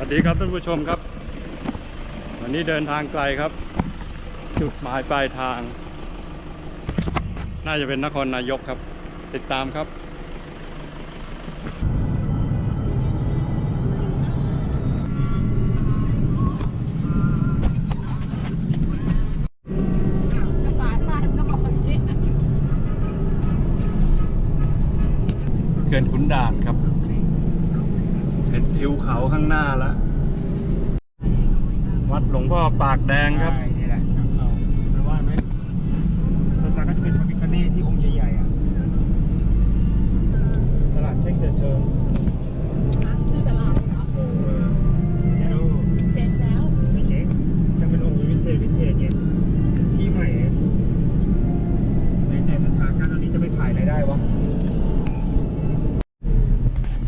วัสดีครับท่านผู้ชมครับ วันนี้เดินทางไกลครับ จุดหมายปลายทาง น่าจะเป็นนครนายกครับ ติดตามครับ ขาข้างหน้าแล้ว วัดหลวงพ่อปากแดงครับ ใช่นี่แหละทางเข้าไปว่าไหมภาษาก็จะเป็นพระพิคเนตที่องค์ใหญ่ๆอะ ตลาดเท่งเถิดเทิง ชื่อตลาดเหรอ เออแล้ว เด็ดแล้ว ไม่เจ๊งยังเป็นองค์วินเทจวินเทจไงที่ใหม่ไงแม้แต่สถานการณ์ตอนนี้จะไปขายอะไรได้วะ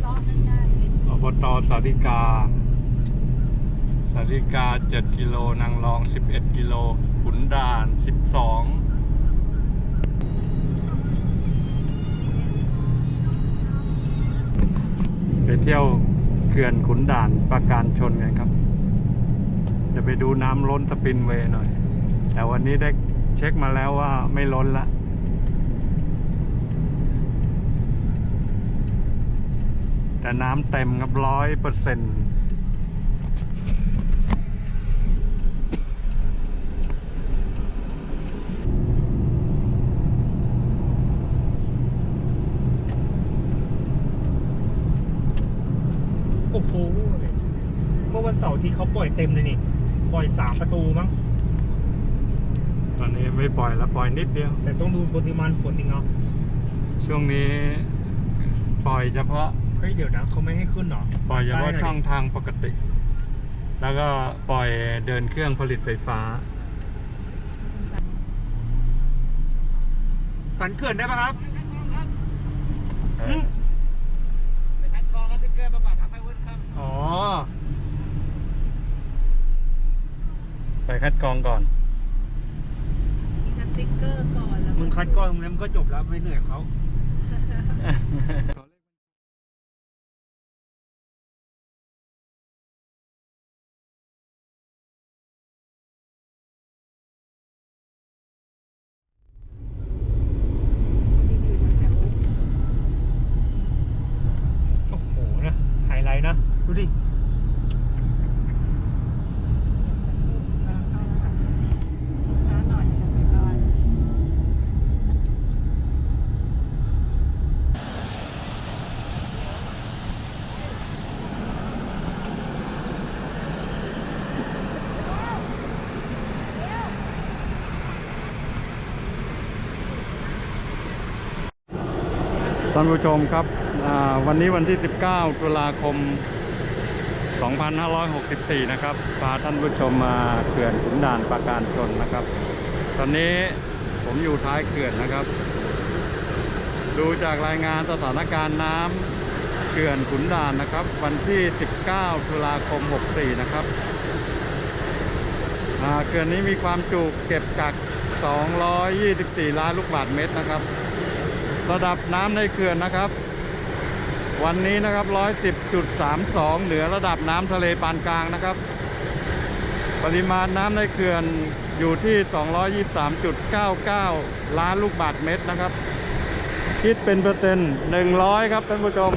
รอกันได้ อบตสาริกา สาริกา 7 กิโล นางรอง 11 กิโลขุนด่าน 12ไปเที่ยวเขื่อนขุนด่านปราการชนกันครับ จะไปดูน้ำล้นสปินเวย์หน่อย แต่วันนี้ได้เช็คมาแล้วว่าไม่ล้นละ แต่น้ำเต็มครับร้อยเปอร์เซ็นต์ อ้โหเมื่อวันเสาร์ที่เขาปล่อยเต็มเลยนี่ ปล่อยสามประตูมั้ง ตอนนี้ไม่ปล่อยแล้วปล่อยนิดเดียว แต่ต้องดูปริมาณฝนอีกเนาะ ช่วงนี้ ปล่อยเฉพาะ เฮ้ยเดี๋ยวนะเขาไม่ให้ขึ้นเหรอปล่อยเฉพาะได้หน่อยดิช่องทางปกติ แล้วก็ปล่อยเดินเครื่องผลิตไฟฟ้า สันเขื่อนได้ปะครับ เออ ไปคัดกรองแล้วติ๊กเกอร์มาฝากครับให้วุ้นครับ อ๋อ ไป คัดกรองก่อน มีสติ๊กเกอร์ก่อนแล้วมึงคัดกรองแล้วมันก็จบแล้วไม่เหนื่อยเขา โอ้โหนะไฮไลท์นะ ดูดิ ช้าหน่อยก่อน ท่านผู้ชมครับวันนี้วันที่ 19 ตุลาคม 2564 นะครับพาท่านผู้ชมมาเขื่อนขุนด่านปราการชนนะครับ ตอนนี้ผมอยู่ท้ายเขื่อนนะครับ ดูจากรายงานสถานการณ์น้ำเขื่อนขุนด่านนะครับ วันที่ 19 ตุลาคม 64 นะครับเขื่อนนี้มีความจุเก็บกัก 224 ล้านลูกบาศก์เมตรนะครับ ระดับน้ำในเขื่อนนะครับ วันนี้นะครับ 110.32 เหนือระดับน้ำทะเลปานกลางนะครับ ปริมาณน้ำในเขื่อนอยู่ที่ 223.99 ล้านลูกบาศก์เมตรนะครับ คิดเป็นเปอร์เซ็นต์ 100 ครับท่านผู้ชม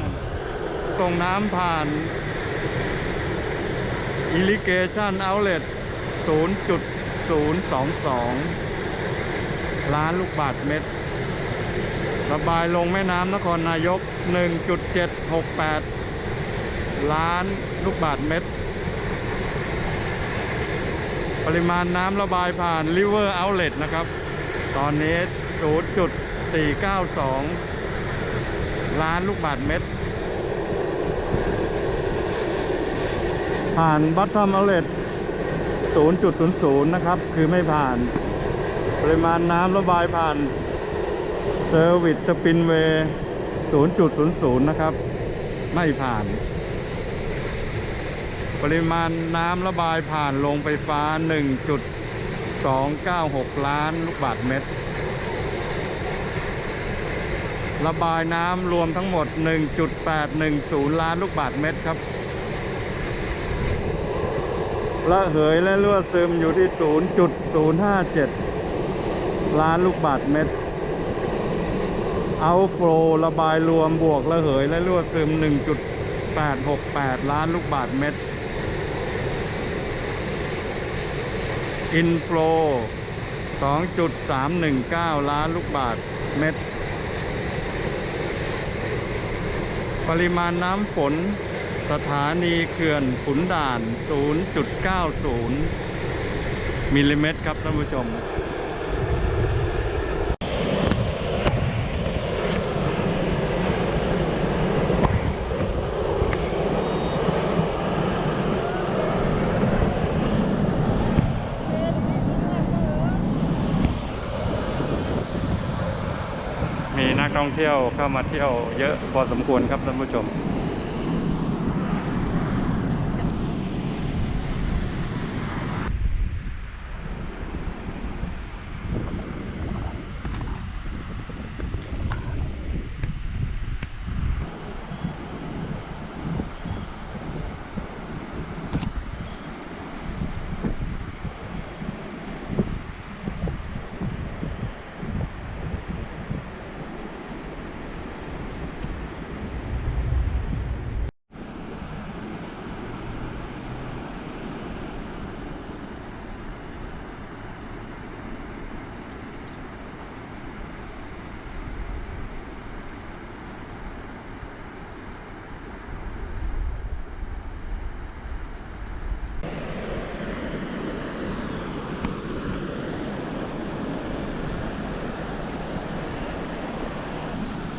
ส่งน้ำผ่าน Irrigation Outlet 0.022 ล้านลูกบาศก์เมตร ระบายลงแม่น้ำนครนายก 1.768 ล้านลูกบาศก์เมตร ปริมาณน้ำระบายผ่าน River Outlet นะครับ ตอนนี้ 0.492 ล้านลูกบาศก์เมตร ผ่าน Bottom Outlet 0.00 นะครับ คือไม่ผ่าน ปริมาณน้ำระบายผ่าน ซอร์วิสสปินเวย์0.00 นะครับ ไม่ผ่าน ปริมาณน้ำระบายผ่านโรงไฟฟ้า 1.296 ล้านลูกบาศก์เมตร ระบายน้ำรวมทั้งหมด 1.810 ล้านลูกบาศก์เมตรครับระเหยและรั่วซึมอยู่ที่ 0.057 ล้านลูกบาทเมตร เอาโฟลระบายรวมบวกระเหย และรั่วซึม 1.868 ล้านลูกบาทเมตร อินโฟล2.319 ล้านลูกบาทเมตร ปริมาณน้ำฝน สถานีเขื่อนขุนด่าน 0.90 มิลลิเมตรครับท่านผู้ชม ท่องเที่ยวเข้ามาเที่ยวเยอะพอสมควรครับท่านผู้ชม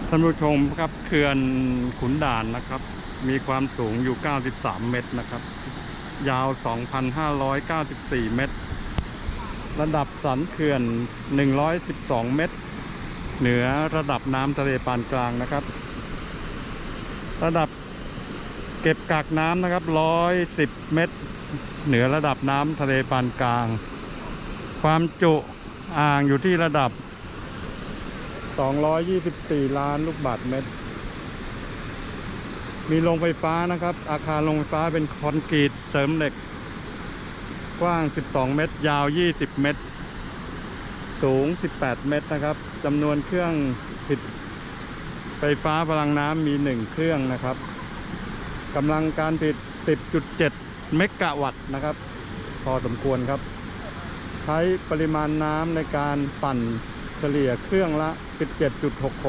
ท่านผู้ชมครับเขื่อนขุนด่านนะครับ มีความสูงอยู่ 93 เมตรนะครับ ยาว 2,594 เมตร ระดับสันเขื่อน 112 เมตร เหนือระดับน้ำทะเลปานกลางนะครับ ระดับเก็บกักน้ำนะครับ 110 เมตร เหนือระดับน้ำทะเลปานกลาง ความจุอ่างอยู่ที่ระดับ 224 ล้านลูกบาทเมตร มีโรงไฟฟ้านะครับ อาคารโรงไฟฟ้าเป็นคอนกรีตเสริมเหล็ก กว้าง 12 เมตร ยาว 20 เมตร สูง 18 เมตรนะครับจำนวนเครื่องผลิตไฟฟ้าพลังน้ำมี 1 เครื่องนะครับกำลังการผลิต10.7 เมกะวัตต์นะครับ พอสมควรครับ ใช้ปริมาณน้ำในการปั่น ฉลี่ยเครื่องละ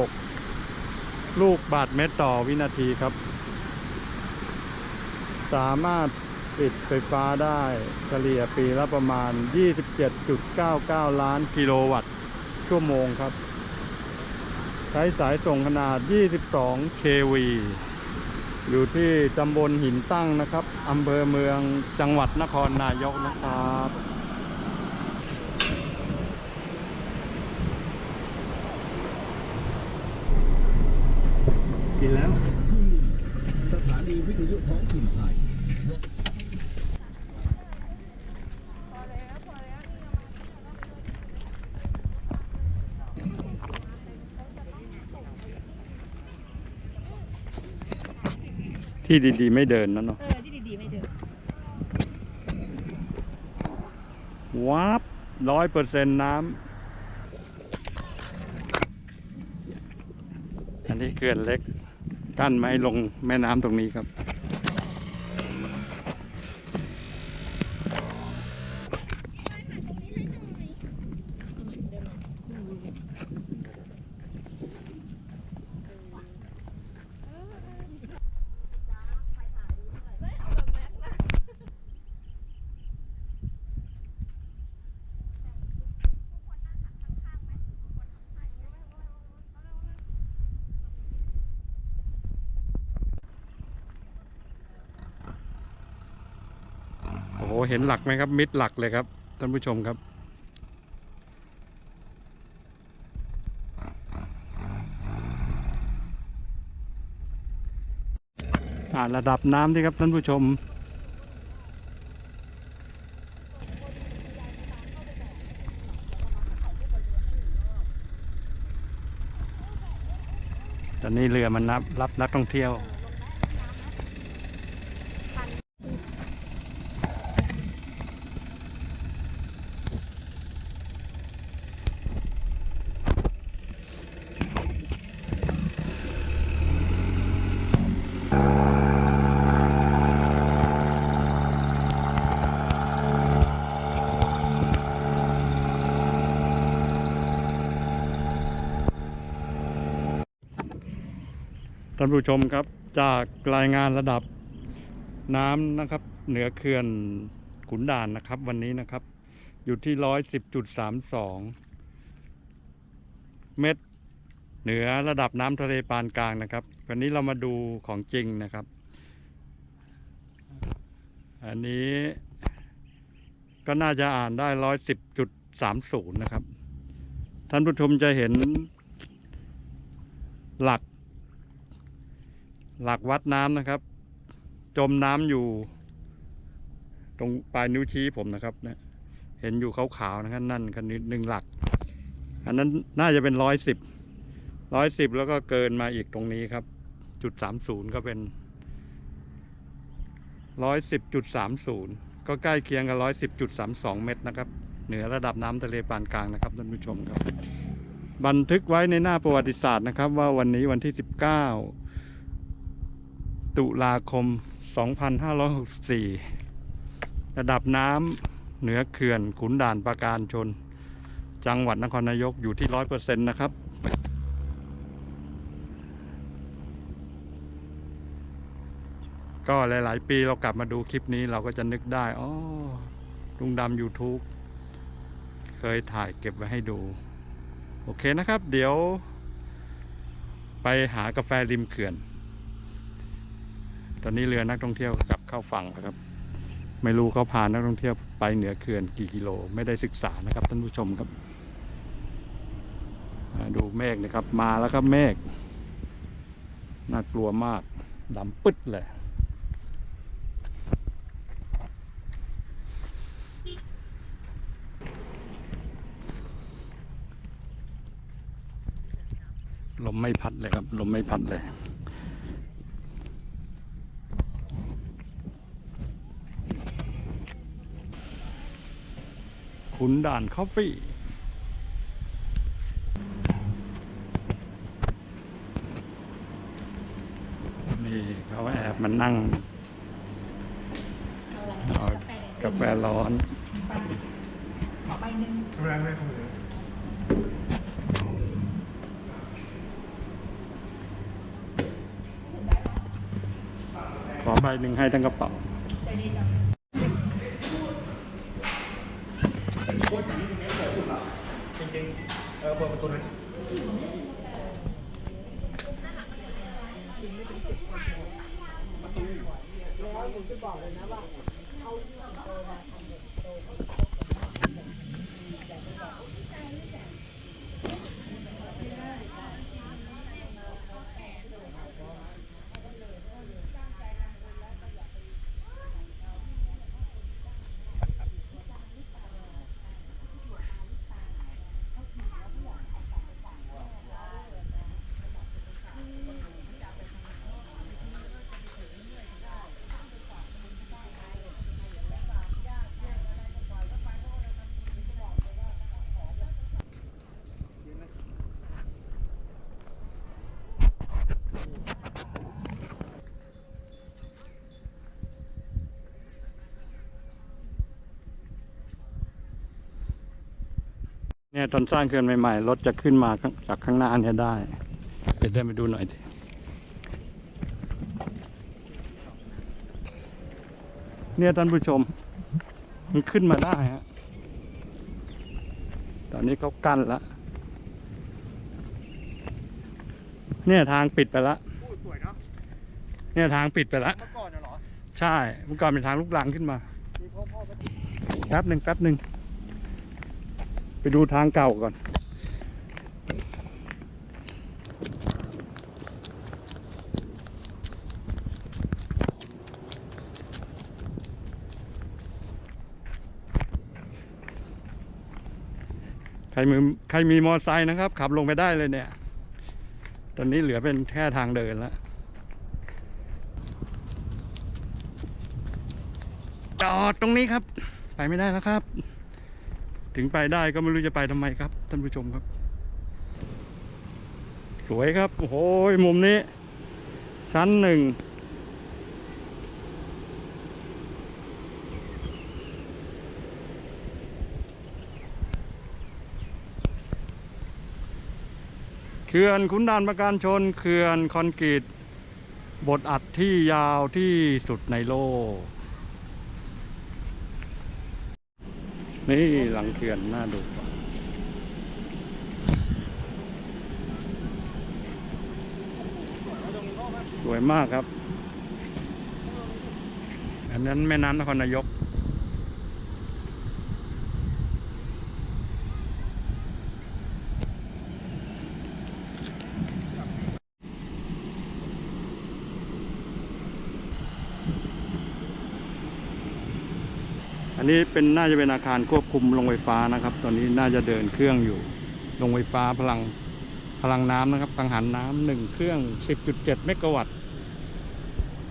17.66 ลูกบาทเมตรต่อวินาทีครับ สามารถติดไฟฟ้าได้เฉลี่ยปีละประมาณ 27.99 ล้านกิโลวัตต์ ชั่วโมงครับ ใช้สายส่งขนาด 22 kV อยู่ที่ตำบลหินตั้งนะครับอำเภอเมืองจังหวัดนครนายกนะครับ กินแล้ว สถานีวิทยุท้องถิ่นไทยที่ดีๆ ไม่เดินนะเนาะ เออที่ดีๆไม่เดินวับร้อยเปอร์เซ็นต์น้ำ อันนี้เขื่อนเล็ก กั้นไม่ให้ลงแม่น้ำตรงนี้ครับ อ้เห็นหลักไหมครับ มิดหลักเลยครับท่านผู้ชมครับอ่าระดับน้ำที่ครับท่านผู้ชม ตอนนี้เรือมันนับรับนักท่องเที่ยวานผู้ชมครับจากรายงานระดับน้ำนะครับ เหนือเขื่อนขุนด่านนะครับ วันนี้นะครับ อยู่ที่ร้อยสิบจุดสามสองเมตร เหนือระดับน้ำทะเลปานกลางนะครับ วันนี้เรามาดูของจริงนะครับ อันนี้ก็น่าจะอ่านได้ร้อยสิบจุดสามศูนย์นะครับ ท่านผู้ชมจะเห็นหลัก หลักวัดน้ำนะครับ จมน้ำอยู่ ตรงปลายนิ้วชี้ผมนะครับนี่เห็นอยู่ขาวๆนะครับนั่นคันหนึ่งหลัก อันนั้นน่าจะเป็นร้อยสิบร้อยสิบแล้วก็เกินมาอีกตรงนี้ครับ จุดสามศูนย์ก็เป็นร้อยสิบจุดสามศูนย์ก็ใกล้เคียงกับร้อยสิบจุดสามสองเมตรนะครับ เหนือระดับน้ำทะเลปานกลางนะครับท่านผู้ชมครับ บันทึกไว้ในหน้าประวัติศาสตร์นะครับ ว่าวันนี้วันที่19 ตุลาคม 2564 ระดับน้ำเหนือเขื่อนขุนด่านปราการชน จังหวัดนครนายกอยู่ที่ 100%นะครับก็หลาย ๆ ปีเรากลับมาดูคลิปนี้เราก็จะนึกได้ อ๋อ ลุงดำ YouTube เคยถ่ายเก็บไว้ให้ดู โอเคนะครับ เดี๋ยว ไปหากาแฟริมเขื่อน ตอนนี้เรือนักท่องเที่ยวกลับเข้าฝั่งแล้วครับ ไม่รู้เขาพานักท่องเที่ยวไปเหนือเขื่อนกี่กิโล ไม่ได้ศึกษานะครับท่านผู้ชมครับดูเมฆนะครับมาแล้วครับเมฆน่ากลัวมากดำปึ๊ดเลยลมไม่พัดเลยครับ ลมไม่พัดเลย ขุนด่านคอฟฟี่นี่เขาแอบมานั่งเอากาแฟร้อน ขอใบหนึ่งแรงไหมคุณขอใบหนึ่งให้ทั้งกระเป๋า ริงเออเปิดประตูหนะแล้วผมจะบอกเลยนะว่าเขาเจอา นี่ยตอนสร้างเขื่อนใหม่ๆรถจะขึ้นมาข้างจากข้างหน้าเนี่ยได้เดี๋ยวเดินไปดูหน่อยดิเนี่ยท่านผู้ชม มันขึ้นมาได้ฮะตอนนี้เขากั้นแล้วเนี่ยทางปิดไปแล้วพูดสวยเนาะเนี่ยทางปิดไปแล้วเมื่อก่อนน่ะเหรอใช่เมื่อก่อนเป็นทางลูกลังขึ้นมามีพ่อพ่อแป๊บหนึ่งแป๊บหนึ่ง ไปดูทางเก่าก่อน ใครมีใครมีมอเตอร์ไซค์นะครับ ขับลงไปได้เลยเนี่ย ตอนนี้เหลือเป็นแค่ทางเดินแล้วจอดตรงนี้ครับ ไปไม่ได้แล้วครับ ถึงไปได้ก็ไม่รู้จะไปทำไมครับ ท่านผู้ชมครับ สวยครับ โอ้โหมุมนี้ ชั้นหนึ่งเขื่อนขุนด่านประการชนเขื่อนคอนกรีตบทอัดที่ยาวที่สุดในโลก นี่หลังเขื่อนน่าดูสวยมากครับ อันนั้นแม่น้ำนครนายก นนี้เป็นน่าจะเป็นอาคารควบคุมโรงไฟฟ้านะครับ ตอนนี้น่าจะเดินเครื่องอยู่โรงไฟฟ้าพลังพลังน้ำนะครับกังหันน้ำหนึ่งเครื่อง 10.7 เมกะวัตต์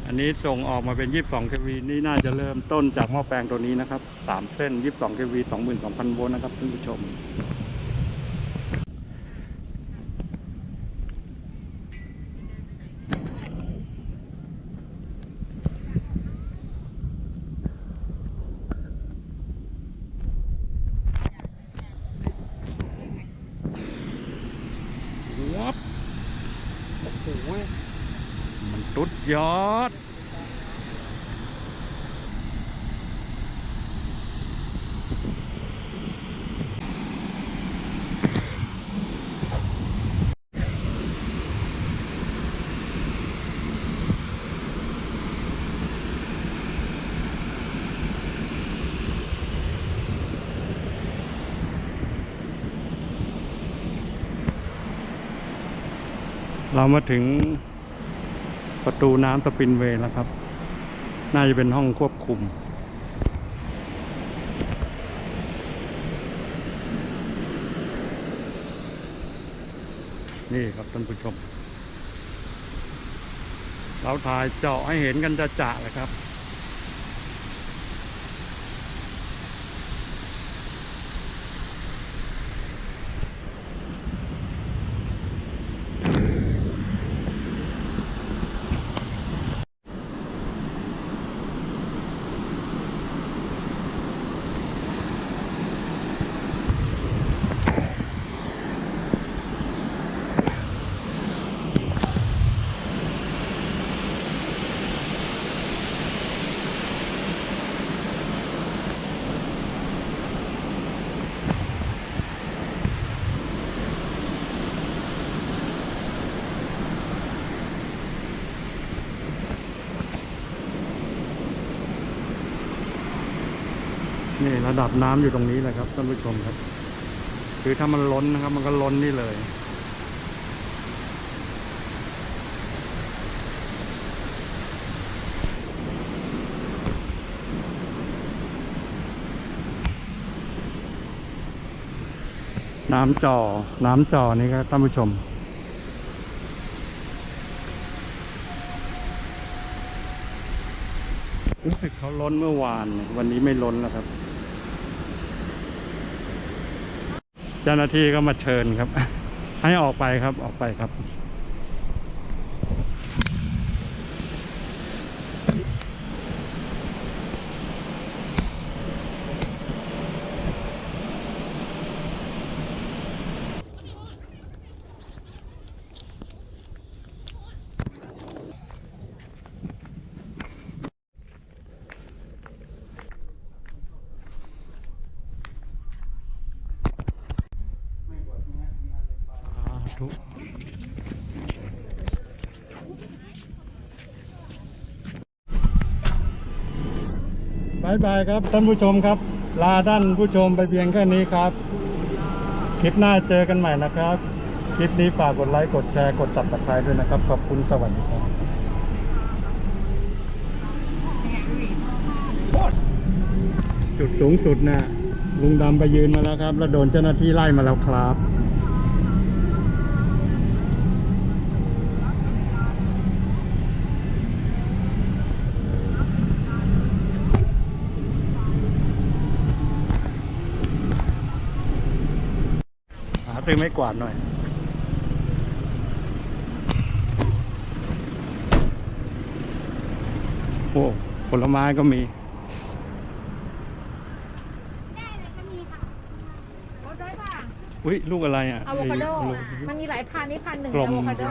อันนี้ส่งออกมาเป็น 22 kV นี่น่าจะเริ่มต้นจากหม้อแปลงตัวนี้นะครับ 3 เส้น 22 kV 22,000 โวลต์นะครับท่านผู้ชม วับโอ้โหมันตุด ยอด เรามาถึง ประตูน้ำสปินเวย์แล้วครับ น่าจะเป็นห้องควบคุม นี่ครับท่านผู้ชม เราถ่ายเจาะให้เห็นกันจะจะเลยครับ นี่ ระดับน้ำอยู่ตรงนี้แหละครับท่านผู้ชมครับคือถ้ามันล้นนะครับ มันก็ล้นนี่เลยน้ำจ่อน้ำจ่อนี่ครับท่านผู้ชม รู้สึกเขาล้นเมื่อวาน วันนี้ไม่ล้นแล้วครับ เจ้าหน้าที่ก็มาเชิญครับ ให้ออกไปครับออกไปครับ ธุบายบายครับท่านผู้ชมครับ ลาท่านผู้ชมไปเพียงแค่นี้ครับ คลิปหน้าเจอกันใหม่นะครับ คลิปนี้ฝากกดไลค์ กดแชร์ กด subscribe ด้วยนะครับ ขอบคุณสวัสดีครับจุดสูงสุดนะลุงดำไปยืนมาแล้วครับ แล้วโดนเจ้าหน้าที่ไล่มาแล้วครับ หาซื้อไม้กวาดหน่อยโอ้ผลไม้ก็มีเลยก็มีค่ะรถได้ป่ะอุ้ยลูกอะไรอะอะโวคาโดอ้ลูกมันมีหลายพันนี่พันหนึ่งอะโวคาโด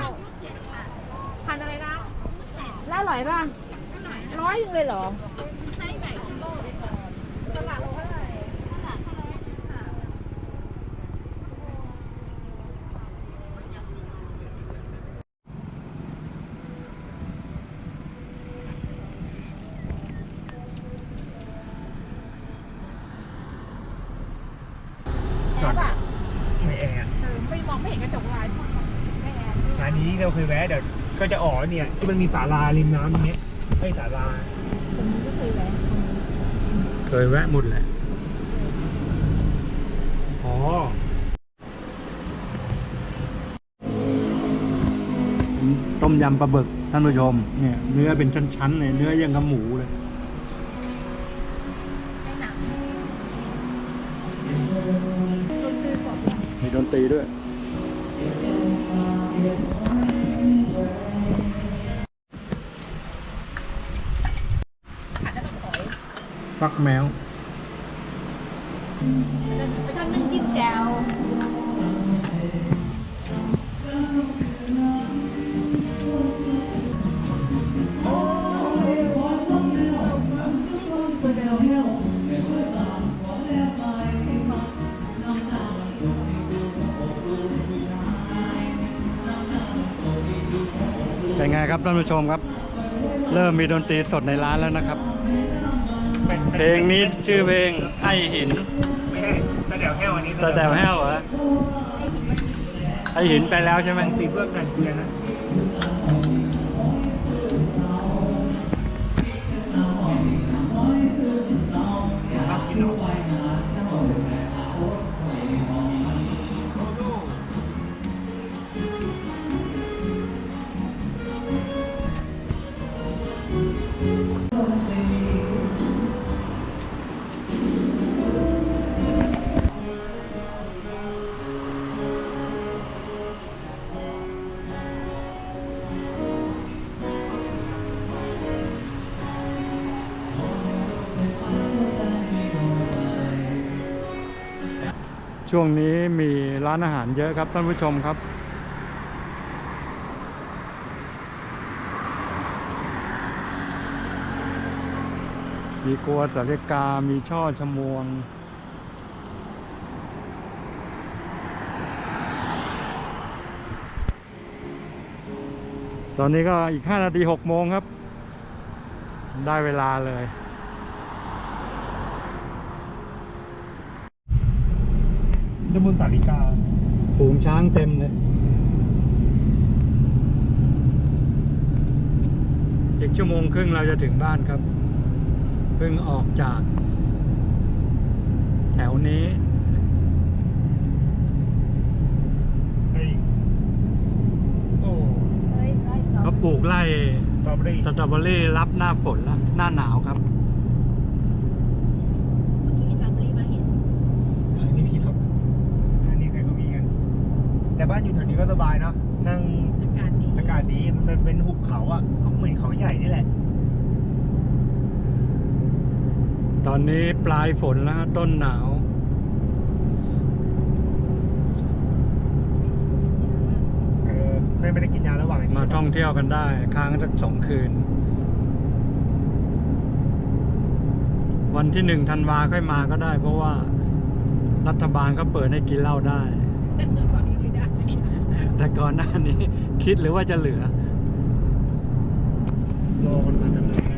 พันอะไรนะแล้วอร่อยป่ะร้อยหนึงเลยเหรอ จอดไม่แอร์เออไม่มองไม่เห็นกระจกลายไม่แอนร้านนี้เราเคยแวะเดี๋ยวก็จะออกแล้วเนี่ยที่มันมีศาลาริมน้ำตรงเนี้ยไอ้ยศาลาตรงนี้ก็เคยแวะเคยแวะหมดแหละอ๋อต้มยำปลาบึกท่านผู้ชมเนี่ยเนื้อเป็นชั้นๆเลยเนื้อยังกับหมูเลย ตรีด้วยอาจจะต้องถอยฟักแมวจะไปชอบนึ่งจิ้มแจ่ว ครับท่านผู้ชมครับ เริ่มมีดนตรีสดในร้านแล้วนะครับเป็นเพลงนี้ชื่อเพลงไอหินไม่ใช่ตะเดี่ยวแห้วอันนี้ตะแดวแห้วเหรอไอหินไปแล้วใช่ไหมสีเพื่อนกันเพื่อนนะ ช่วงนี้มีร้านอาหารเยอะครับท่านผู้ชมครับ มีครัวสาริกา มีช่อชมวง ตอนนี้ก็อีก 5 นาที 6 โมงครับ ได้เวลาเลย ตำบลสาริกา ฝูงช้างเต็มเลยอีกชั่วโมงครึ่งเราจะถึงบ้านครับ เพิ่งออกจาก แถวนี้ไอ้โอ้เฮ้ยไล่สองเขาปลูกไร่สตรอเบอรี่สตรอเบอรี่รับหน้าฝนแล้วหน้าหนาวครับ ที่มีซัมบรีมาเห็น ไม่ผิดหรอกอันนี้ใครก็มีกัน แต่ บ้านอยู่แถวนี้ก็สบายเนาะนั่งอากาศดีอากาศดีมันเป็นเป็นหุบเขาอะก็เหมือนเขาใหญ่นี่แหละ ตอนนี้ปลายฝนแล้วต้นหนาว เออไม่ไม่ได้กินยาระหว่างนี้มาท่องเที่ยวกันได้ ค้างสักสองคืน วันที่หนึ่งธันวาค่อยมาก็ได้ เพราะว่ารัฐบาลก็เปิดให้กินเหล้าได้แต่เมื่อก่อนนี้ไม่ได้ แต่ก่อนหน้านี้ คิดหรือว่าจะเหลือรอมันมาจำเลย